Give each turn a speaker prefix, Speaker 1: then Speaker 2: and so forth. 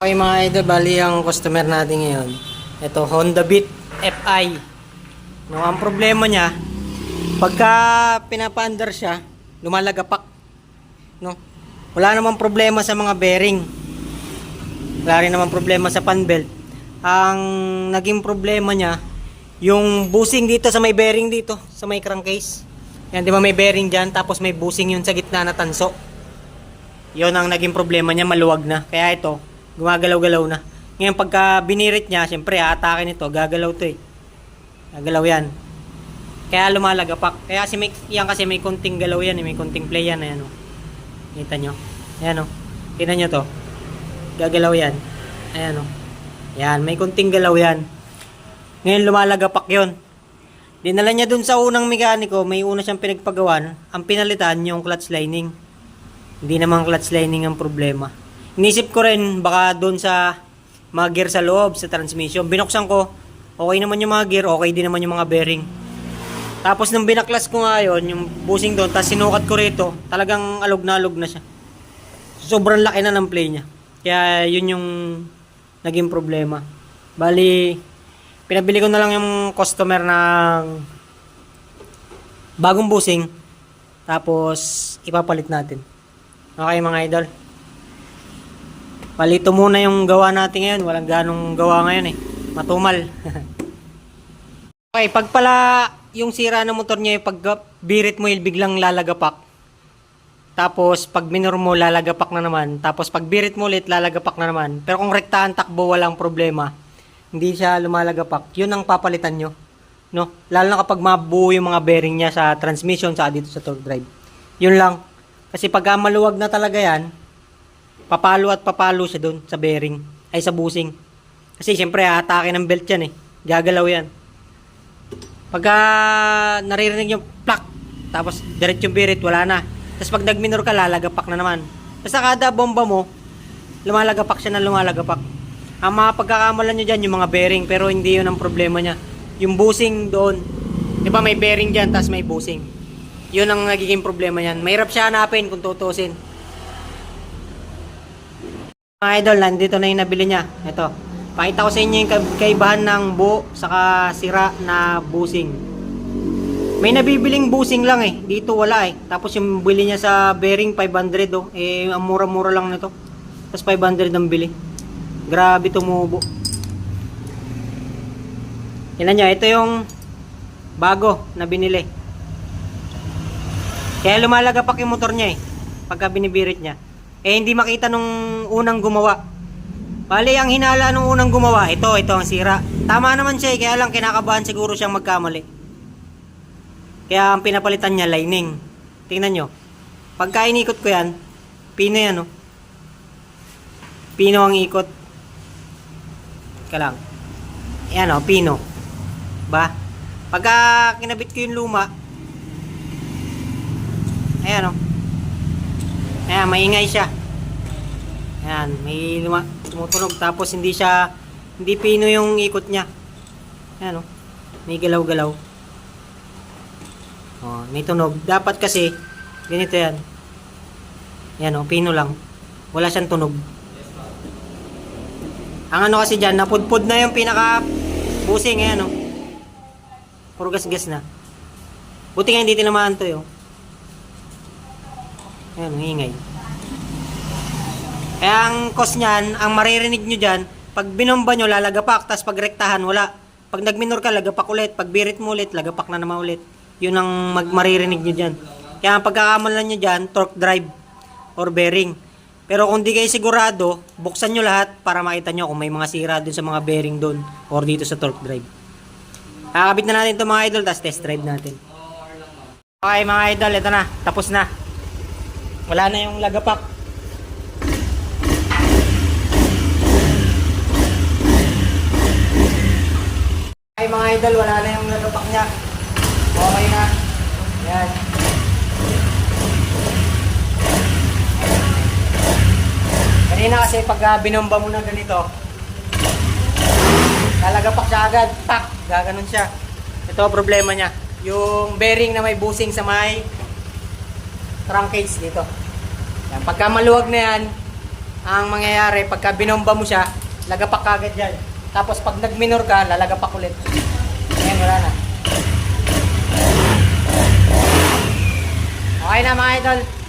Speaker 1: Okay mga idol, bali ang customer natin ngayon. Ito, Honda Beat FI. No, ang problema niya, pagka pinapa-under siya, lumalagapak. No? Wala namang problema sa mga bearing. Wala rin namang problema sa fan belt. Ang naging problema niya, yung busing dito sa may bearing dito, sa may crankcase. Yan, di ba may bearing dyan, tapos may busing yun sa gitna na tanso. Yon ang naging problema niya, maluwag na. Kaya ito, gumagalaw-galaw na. Ngayon, pagka binirit niya, siyempre, atake nito, gagalaw to eh. Gagalaw yan. Kaya lumalagapak. Kaya si may, yan kasi may konting galaw yan, eh. may konting play yan. Ayan, oh. Kita nyo? Ayan o. Tingnan nyo to. Gagalaw yan. Ayan o. Yan, may konting galaw yan. Ngayon lumalagapak yon. Dinala niya dun sa unang mekaniko, may una siyang pinagpagawan. Ang pinalitan yung clutch lining. Hindi naman clutch lining ang problema. Inisip ko rin baka doon sa mga gear sa loob, sa transmission. Binuksan ko, okay naman yung mga gear, okay din naman yung mga bearing. Tapos nung binaklas ko nga yun, yung busing doon, tapos sinukat ko rito, talagang alog na alog na siya. Sobrang laki na ng play niya. Kaya yun yung naging problema. Bali, pinabili ko na lang yung customer ng bagong busing. Tapos, ipapalit natin. Okay mga idol. Palito muna yung gawa natin ngayon. Walang ganong gawa ngayon eh. Matumal. okay, pag pala yung sira ng motor niya, pag birit mo yung biglang lalagapak. Tapos pag minor mo, lalagapak na naman. Tapos pag birit mo ulit, lalagapak na naman. Pero kung rektahan takbo, walang problema. Hindi siya lumalagapak. Yun ang papalitan nyo. No? Lalo na kapag mabuo yung mga bearing niya sa transmission sa dito sa torque drive. Yun lang. Kasi pag maluwag na talaga yan, papalo at papalo siya doon sa bearing. Ay sa busing. Kasi siyempre, atake ng belt yan eh. Gagalaw yan. Pagka naririnig yung plak, tapos diretso yung birit, wala na. Tapos pag nagminor ka, lalagapak na naman. Basta kada bomba mo, lumalagapak siya na lumalagapak. Ang mga pagkakamalan nyo dyan, yung mga bearing, pero hindi yun ang problema niya. Yung busing doon, di ba may bearing dyan, tapos may busing. Yun ang nagiging problema niyan. Mahirap siya hanapin kung tutusin. Idol, nandito na yung nabili niya. Ito. Pakita ko sa inyo yung ka- kaibahan ng buo saka sira na busing. May nabibiling busing lang eh. Dito wala eh. Tapos yung bili niya sa bearing 500 oh. Eh, ang mura-mura lang nito. Tapos 500 ang bili. Grabe tumubo. Tingnan nyo, ito yung bago na binili. Kaya lumalagapak yung motor niya eh. Pagka binibirit niya. Eh, hindi makita nung unang gumawa. Bali, ang hinala nung unang gumawa, ito, ito ang sira. Tama naman siya eh, kaya lang kinakabahan siguro siyang magkamali. Kaya ang pinapalitan niya, lining. Tingnan nyo. Pagka inikot ko yan, pino yan, oh. Pino ang ikot. Ka lang. Yan, oh, pino. Ba? Pagka kinabit ko yung luma, ayan, oh. Ayan, maingay siya. Ayan, may luma, tumutunog. Tapos hindi siya, hindi pino yung ikot niya. Ayan, oh. May galaw-galaw. Oh, may tunog. Dapat kasi, ganito yan. Yan, oh, pino lang. Wala siyang tunog. Ang ano kasi dyan, napudpud na yung pinaka busing. Ayan, oh. Puro gas-gas na. Buti nga hindi tinamaan to, yun. Ayan, hingay. Kaya ang cost niyan, ang maririnig nyo dyan, pag binomba nyo, lalagapak, tapos pag rektahan, wala. Pag nagminor ka, lagapak ulit. Pag birit mo ulit, lagapak na naman ulit. Yun ang mag maririnig nyo dyan. Kaya ang pagkakamalan nyo dyan, torque drive or bearing. Pero kung di kayo sigurado, buksan nyo lahat para makita nyo kung may mga sira dun sa mga bearing dun or dito sa torque drive. Kakabit na natin ito mga idol, tapos test drive natin. Okay mga idol, ito na. Tapos na. Wala na yung lagapak. Okay mga idol, wala na yung lagapak niya. Okay na. Yan. Kanina kasi pag uh, binomba mo na ganito, lalagapak siya agad. Tak! Gaganon siya. Ito problema niya. Yung bearing na may busing sa may crankcase dito. Yan. Pagka maluwag na yan, ang mangyayari, pagka binomba mo siya, lagapak kagad yan. Tapos pag nag-minor ka, lalagapak ulit. Ngayon, wala na. Okay na mga idol.